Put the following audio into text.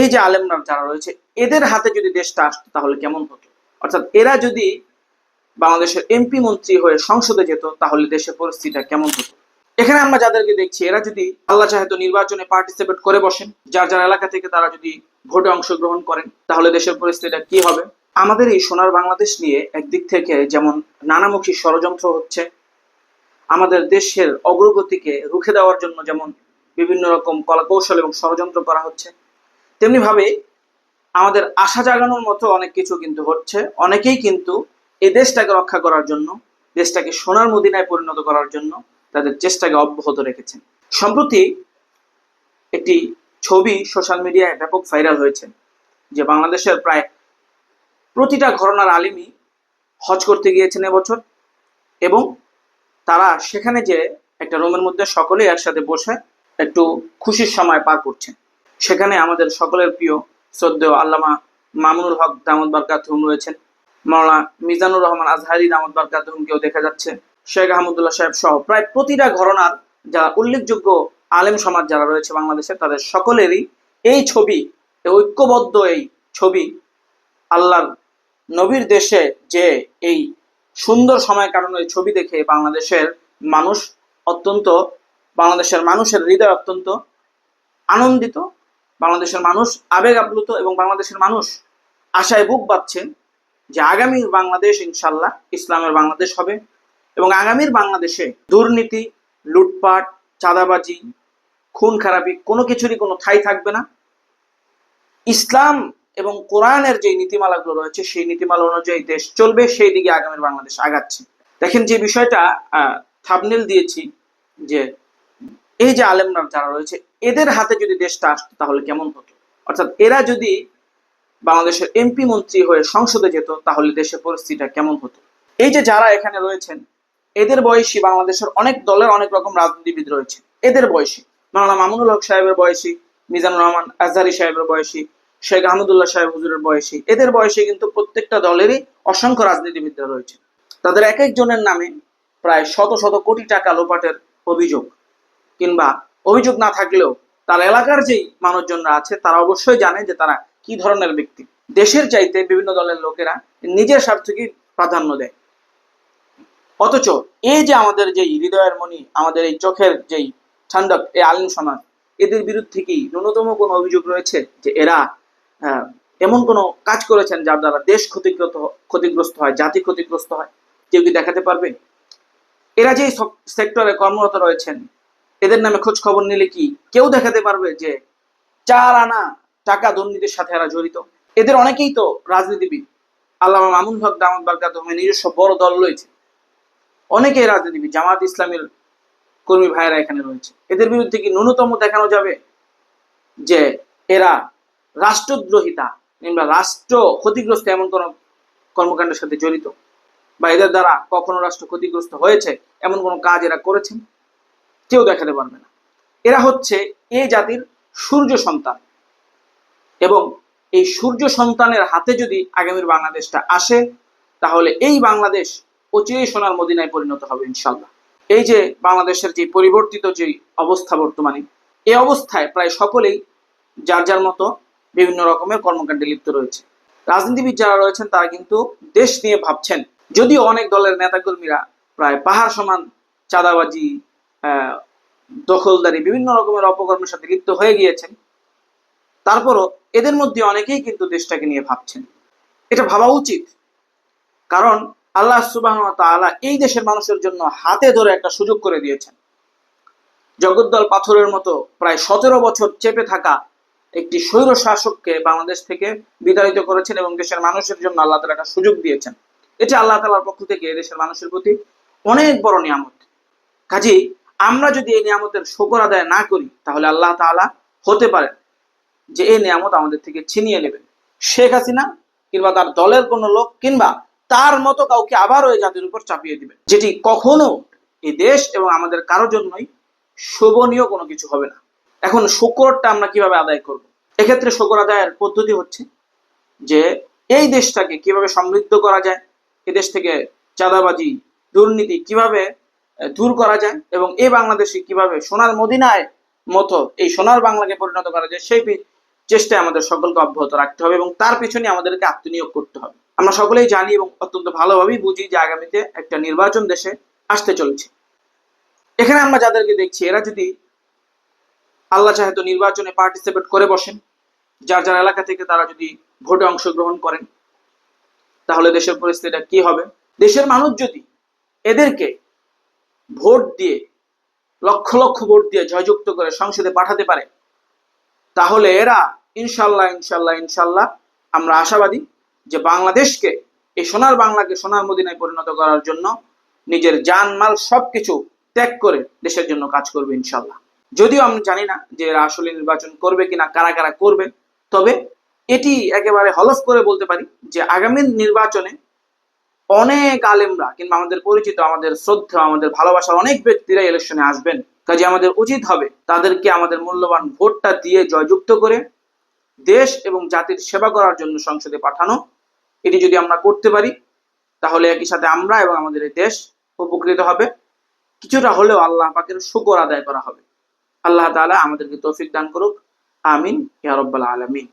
এই যে আলেমরা যারা রয়েছে, এদের হাতে যদি দেশটা আসতো তাহলে কেমন হতো? অর্থাৎ এরা যদি বাংলাদেশের এমপি মন্ত্রী হয়ে সংসদে যেত, তাহলে দেশের পরিস্থিতিটা কেমন হতো? এখানে আমরা যাদেরকে দেখছি, এরা যদি আল্লাহ চাহে তো নির্বাচনে পার্টিসিপেট করে বসেন, যার যার এলাকা থেকে তারা যদি ভোটে অংশগ্রহণ করেন, তাহলে দেশের পরিস্থিতিটা কি হবে? আমাদের এই সোনার বাংলাদেশ নিয়ে একদিক থেকে যেমন নানামুখী ষড়যন্ত্র হচ্ছে, আমাদের দেশের অগ্রগতিকে রুখে দেওয়ার জন্য যেমন বিভিন্ন রকম কলা কৌশল এবং ষড়যন্ত্র করা হচ্ছে তেমনি ভাবে আমাদের আশা জাগানোর মতো অনেক কিছু কিন্তু হচ্ছে অনেকেই কিন্তু এই দেশটাকে রক্ষা করার জন্য, দেশটাকে সোনার মদিনায় পরিণত করার জন্য তাদের চেষ্টাকে অব্যাহত রেখেছেন। সম্প্রতি একটি ছবি সোশ্যাল মিডিয়ায় ব্যাপক ভাইরাল হয়েছে, যে বাংলাদেশের প্রায় প্রতিটা ঘরনার আলিমই হজ করতে গিয়েছেন এবছর এবং তারা সেখানে যে একটা রুমের মধ্যে সকলেই একসাথে বসে একটু খুশির সময় পার করছেন। সেখানে আমাদের সকলের প্রিয় শ্রদ্ধেয় আল্লামা মামুনুল হক দামদ বারকাতুম রয়েছেন। মাওলানা মিজানুর রহমান আজহারি দামদ বারকাতুমকেও দেখা যাচ্ছে। শেখ আহমদুল্লাহ সাহেব সহ প্রায় প্রতিটা ঘরনার যারা উল্লেখযোগ্য আলেম সমাজ যারা রয়েছে বাংলাদেশে, তাদের সকলেরই এই ছবি ঐক্যবদ্ধ এই ছবি আল্লাহর নবীর দেশে যে এই সুন্দর সময় কাটানো এই ছবি দেখে বাংলাদেশের মানুষ অত্যন্ত, বাংলাদেশের মানুষের হৃদয় অত্যন্ত আনন্দিত বাংলাদেশের মানুষ আবেগ আপ্লুত এবং বাংলাদেশের মানুষ আশায় বুক বাঁধছেন যে আগামীর বাংলাদেশ ইনশাল্লাহ ইসলামের বাংলাদেশ হবে এবং আগামীর বাংলাদেশে দুর্নীতি, লুটপাট, চাঁদাবাজি, খুন খারাপি কোনো কিছুরই কোনো ঠাঁই থাকবে না। ইসলাম এবং কোরআনের যে নীতিমালাগুলো রয়েছে, সেই নীতিমালা অনুযায়ী দেশ চলবে, সেই দিকে আগামীর বাংলাদেশ আগাচ্ছে। দেখেন যে বিষয়টা থাবনেল দিয়েছি যে এই যে আলেমরা যারা রয়েছে এদের হাতে যদি দেশটা আসতো, তাহলে কেমন হতো? অর্থাৎ এরা যদি বাংলাদেশের এমপি মন্ত্রী হয়ে সংসদে যেত, তাহলে দেশের পরিস্থিতিটা কেমন হতো? এই যে যারা এখানে রয়েছেন, এদের বয়সী বাংলাদেশের অনেক দলের অনেক রকম রাজনীতিবিদ রয়েছে। এদের বয়সী। মাওলানা মামুনুল হক সাহেবের বয়সী, মিজানুর রহমান আজহারি সাহেবের বয়সী, শেখ আহমদুল্লাহ সাহেব হুজুরের বয়সী। এদের বয়সে কিন্তু প্রত্যেকটা দলেরই অসংখ্য রাজনীতিবিদরা রয়েছে। তাদের এক একজনের নামে প্রায় শত শত কোটি টাকা লোপাটের অভিযোগ কিংবা অভিযোগ না থাকলেও তার এলাকার যেই মানুষজনরা আছে, তারা অবশ্যই জানে যে তারা কি ধরনের ব্যক্তি। দেশের চাইতে বিভিন্ন দলের লোকেরা নিজের স্বার্থকে প্রাধান্য দেয়। অথচ এই যে আমাদের যেই হৃদয়ের মণি, আমাদের এই চোখের যেই ঠান্ডক, এই আলিম সমাজ, এদের বিরুদ্ধে কি ন্যূনতম কোনো অভিযোগ রয়েছে যে এরা এমন কোনো কাজ করেছেন যার দ্বারা দেশ ক্ষতিগ্রস্ত ক্ষতিগ্রস্ত হয়, জাতি ক্ষতিগ্রস্ত হয়? কেউ কি দেখাতে পারবে? এরা যে সেক্টরে কর্মরত রয়েছেন এদের নামে খোঁজ খবর নিলে কি কেউ দেখাতে পারবে যে চার আনা টাকা দুর্নীতির সাথে এরা জড়িত? এদের অনেকেই তো রাজনীতিবিদ। আল্লামা মামুন হক দামাত বারকাত নিজস্ব বড় দল রয়েছে। অনেকেই রাজনীতিবিদ, জামাত ইসলামের কর্মী ভাইয়েরা এখানে রয়েছে। এদের বিরুদ্ধে কি ন্যূনতম দেখানো যাবে? যে এরা রাষ্ট্রদ্রোহিতা কিংবা রাষ্ট্র ক্ষতিগ্রস্ত এমন কোন কর্মকাণ্ডের সাথে জড়িত বা এদের দ্বারা কখনো রাষ্ট্র ক্ষতিগ্রস্ত হয়েছে এমন কোনো কাজ এরা করেছেন? কেউ দেখাতে পারবে না। এরা হচ্ছে এই জাতির সূর্য সন্তান। এবং এই সূর্য সন্তানের হাতে যদি আগামীর বাংলাদেশটা আসে, তাহলে এই বাংলাদেশ অচিরেই সোনার মদিনায় পরিণত হবে ইনশাল্লাহ এই যে বাংলাদেশের যে পরিবর্তিত যে অবস্থা বর্তমানে এই অবস্থায় প্রায় সকলেই যার যার মতো বিভিন্ন রকমের কর্মকাণ্ডে লিপ্ত রয়েছে। রাজনীতিবিদ যারা রয়েছেন, তারা কিন্তু দেশ নিয়ে ভাবছেন। যদিও অনেক দলের নেতাকর্মীরা প্রায় পাহাড় সমান চাঁদাবাজি দখলদারি, বিভিন্ন রকমের অপকর্মের সাথে লিপ্ত হয়ে গিয়েছেন। তারপরও এদের মধ্যে অনেকেই কিন্তু দেশটাকে নিয়ে ভাবছেন। এটা ভাবা উচিত। কারণ আল্লাহ সুবাহ এই দেশের মানুষের জন্য হাতে ধরে একটা সুযোগ করে দিয়েছেন। জগদ্দল পাথরের মতো প্রায় সতেরো বছর চেপে থাকা একটি স্বৈর শাসককে বাংলাদেশ থেকে বিতাড়িত করেছেন এবং দেশের মানুষের জন্য আল্লাহ তালা একটা সুযোগ দিয়েছেন। এটা আল্লাহ তালার পক্ষ থেকে দেশের মানুষের প্রতি অনেক বড় নিয়ামত। কাজেই আমরা যদি এই নিয়ামতের শকর আদায় না করি, তাহলে আল্লাহ তাআলা হতে পারে যে এই নিয়ামত আমাদের থেকে ছিনিয়ে নেবেন। শেখ হাসিনা কিংবা তার দলের কোনো লোক কিংবা তার মতো কাউকে আবারও এই জাতির উপর চাপিয়ে দিবেন, যেটি কখনো এই দেশ এবং আমাদের কারোর জন্যই শোভনীয় কোনো কিছু হবে না। এখন শুকরটা আমরা কীভাবে আদায় করব? এক্ষেত্রে শুকর আদায়ের পদ্ধতি হচ্ছে যে এই দেশটাকে কীভাবে সমৃদ্ধ করা যায়, এ দেশ থেকে চাঁদাবাজি, দুর্নীতি কীভাবে দূর করা যায় এবং এই বাংলাদেশে কীভাবে সোনার মদিনায় মতো এই সোনার বাংলাকে পরিণত করা যায়, সেই চেষ্টায় আমাদের সকলকে অব্যাহত রাখতে হবে এবং তার পিছনে আমাদেরকে আত্মনিয়োগ করতে হবে। আমরা সকলেই জানি এবং অত্যন্ত ভালোভাবেই বুঝি যে আগামীতে একটা নির্বাচন দেশে আসতে চলেছে। এখানে আমরা যাদেরকে দেখছি, এরা যদি আল্লাহ চাহে তো নির্বাচনে পার্টিসিপেট করে বসেন, যার যার এলাকা থেকে তারা যদি ভোটে অংশগ্রহণ করেন, তাহলে দেশের পরিস্থিতিটা কি হবে? দেশের মানুষ যদি এদেরকে ভোট দিয়ে, লক্ষ লক্ষ ভোট দিয়ে জয়যুক্ত করে সংসদে পাঠাতে পারে, তাহলে এরা ইনশাল্লাহ ইনশাল্লাহ ইনশাল্লাহ আমরা আশাবাদী যে বাংলাদেশকে, এই সোনার বাংলাকে সোনার মদিনায় পরিণত করার জন্য নিজের জানমাল সবকিছু ত্যাগ করে দেশের জন্য কাজ করবে ইনশাল্লাহ। যদিও আমি জানি না যে এরা আসলে নির্বাচন করবে কিনা, কারা কারা করবে, তবে এটি একেবারে হলফ করে বলতে পারি যে আগামী নির্বাচনে অনেক আলেমরা কিংবা আমাদের পরিচিত, আমাদের শ্রদ্ধা, আমাদের ভালোবাসার অনেক ব্যক্তিরা ইলেকশনে আসবেন। কাজে আমাদের উচিত হবে তাদেরকে আমাদের মূল্যবান ভোটটা দিয়ে জয়যুক্ত করে দেশ এবং জাতির সেবা করার জন্য সংসদে পাঠানো। এটি যদি আমরা করতে পারি, তাহলে একই সাথে আমরা এবং আমাদের এই দেশ উপকৃত হবে। কিছুটা হলেও আল্লাহ পাকের শুকর আদায় করা হবে। আল্লাহ তাআলা আমাদেরকে তৌফিক দান করুক। আমিন। ইয়া রাব্বাল আলামিন।